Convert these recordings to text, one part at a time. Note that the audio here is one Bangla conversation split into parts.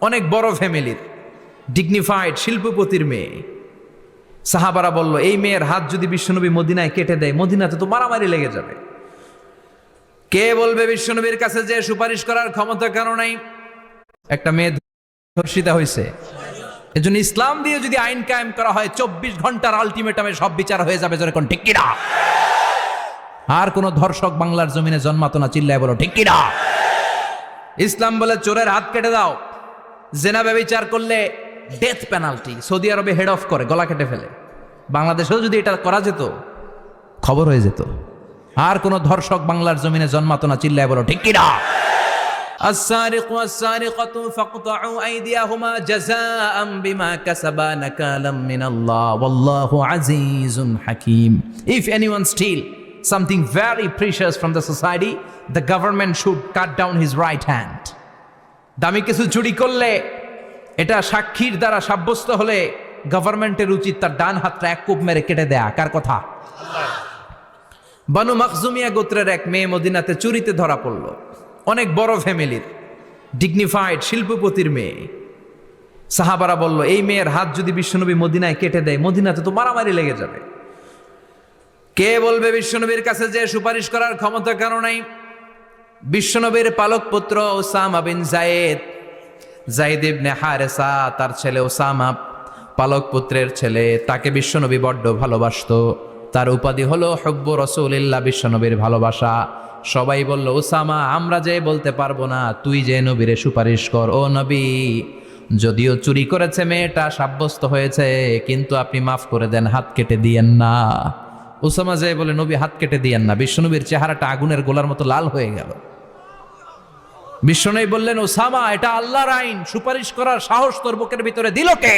অনেক বড় ফ্যামিলির ডিগনিফাইড শিল্পপতির মেয়ে। সাহাবারা বলল, এই মেয়ের হাত যদি বিশ্বনবী মদিনায় কেটে দেয়, মদিনাতে তো মারামারি লেগে যাবে। কে বলবে বিশ্বনবীর কাছে যে সুপারিশ করার ক্ষমতা কেন নাই? একটা মেয়ে ধর্ষিতা হয়েছে এজন্য ইসলাম দিয়ে যদি আইন কায়েম করা হয়, চব্বিশ ঘণ্টার আলটিমেটামে সব বিচার হয়ে যাবে যেরকম ঠিক কিনা? আর কোন ধর্ষক বাংলার জমিনে জন্মাতো না, চিল্লায় বলো, ঠিক কিনা? ইসলাম বলে, চোরের হাত কেটে দাও। জেনা ব্যবচার করলে ডেথ পেনাল্টি সৌদি আরবে হেড অফ করে গলা কেটে ফেলে বাংলাদেশেও যদি এটা করা যেত খবর হয়ে যেত আর কোন ধর্ষক বাংলার জমিনে জন্মাতো না চিল্লায় বলো ঠিক কিনা السارق والسارقة فاقطعوا أيديهما جزاء بما كسبا نكالا من الله والله عزيز حكيم If anyone steal something very precious from the society the government should cut down his right hand দামি কিছু চুরি করলে এটা সাক্ষীর দ্বারা সাব্যস্ত হলে গভর্নমেন্টের উচিত তার ডান হাতটা এক কূপ মেরে কেটে দেয়া। কার কথা? বানু মখজুমিয়া গোত্রের এক মেয়ে মদিনাতে চুরিতে ধরা পড়ল। অনেক বড় ফ্যামিলির ডিগনিফাইড শিল্পপতির মেয়ে। সাহাবারা বলল, এই মেয়ের হাত যদি বিশ্বনবী মদিনায় কেটে দেয়, মদিনাতে তো মারামারি লেগে যাবে। কে বলবে বিশ্বনবীর কাছে যে সুপারিশ করার ক্ষমতা কেন নাই? বিশ্বনবীর পালক পুত্র Osama bin Zayed. Zaid ibn Haritha, তার ছেলে ওসামা পালক পুত্রের ছেলে, তাকে বিশ্বনবী বড্ড ভালোবাসতো। তার উপাধি হলো হব্ব রসুলিল্লাহ, বিশ্বনবীর ভালোবাসা। সবাই বলল, ওসামা, আমরা যে বলতে পারব না, তুই যে নবীরে সুপারিশ কর, ও নবী। যদিও চুরি করেছে মেয়েটা, সাব্যস্ত হয়েছে, কিন্তু আপনি মাফ করে দেন, হাত কেটে দিয়েন না। ওসামা যে বলে, নবী, হাত কেটে দিয়েন না। বিশ্বনবীর চেহারাটা আগুনের গোলার মতো লাল হয়ে গেল। বিশ্বনবী বললেন, ওসামা, এটা আল্লাহর আইন। সুপারিশ করার সাহস তোর বুকের ভিতরে দিল কে?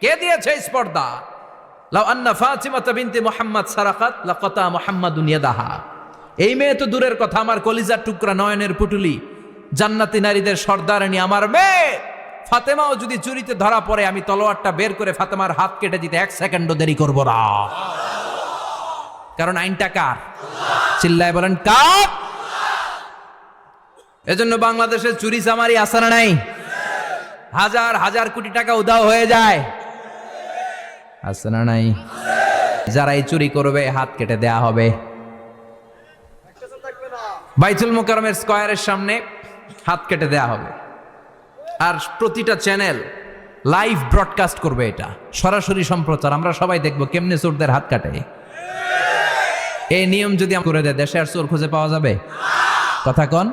কে দিয়েছে স্পর্ধা? লাউ আন্না ফাতিমা বিনতে মুহাম্মদ সারাকাত, লাকাতা মুহাম্মাদুন ইয়াদাহা। এই মেয়ে তো দূরের কথা, আমার কলিজার টুকরা নয়নের পুটুলি। জান্নাতি নারীদের সর্দারানি আমার মেয়ে। ফাতেমাও যদি চুরিতে ধরা পড়ে, আমি তলোয়ারটা বের করে ফাতেমার হাত কেটে দিতে এক সেকেন্ডও দেরি করব না। কারণ আইনটা কার? চিল্লায় বলেন, কার? এজন্য বাংলাদেশের চুরি চামারি আসানা নাই? হাজার হাজার কোটি টাকা উধাও হয়ে যায়। আসানা নাই? যারা এই চুরি করবে, হাত কেটে দেয়া হবে। বাইতুল মোকারমের স্কয়ারের সামনে হাত কেটে দেয়া হবে। আর প্রতিটা চ্যানেল লাইভ ব্রডকাস্ট করবে এটা। সরাসরি সম্প্রচার, আমরা সবাই দেখব কেমনে চোরদের হাত কাটে। এই নিয়ম যদি করে দেয়, দেশে আর চোর খুঁজে পাওয়া যাবে? কথা কন।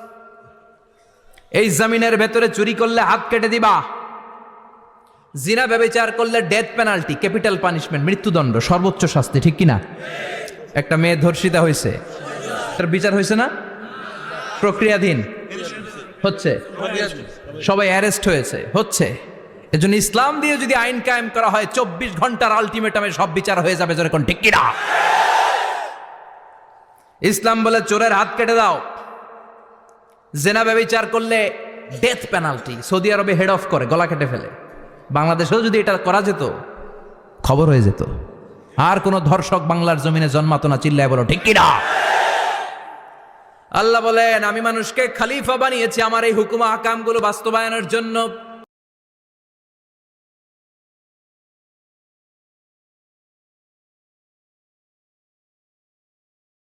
এই জমিনের ভেতরে চুরি করলে হাত কেটে দিবা। জিনা ব্যবচার করলে ডেথ পেনাল্টি ক্যাপিটাল পানিশমেন্ট মৃত্যুদণ্ড, সর্বোচ্চ শাস্তি, ঠিক কিনা? একটা মেয়ে ধর্ষিতা হয়েছে। তার বিচার হয়েছে না? প্রক্রিয়াধীন। হচ্ছে। সবাই অ্যারেস্ট হয়েছে। হচ্ছে। এজন্য ইসলাম দিয়ে যদি আইন কায়েম করা হয়, চব্বিশ ঘণ্টার আলটিমেটামে সব বিচার হয়ে যাবে যেরকম ঠিক কিনা? ইসলাম বলে চোরের হাত কেটে দাও। জেনা ব্যবচার করলে ডেথ পেনাল্টি সৌদি আরবে হেড অফ করে, গলা কেটে ফেলে। বাংলাদেশেও যদি এটা করা যেত, খবর হয়ে যেত। আর কোনো ধর্ষক বাংলার জমিনে জন্মাতো না, চিল্লায় বলো, ঠিক কিনা? আল্লাহ বলেন, আমি মানুষকে খালিফা বানিয়েছি, আমার এই হুকুমা আকামগুলো বাস্তবায়নের জন্য।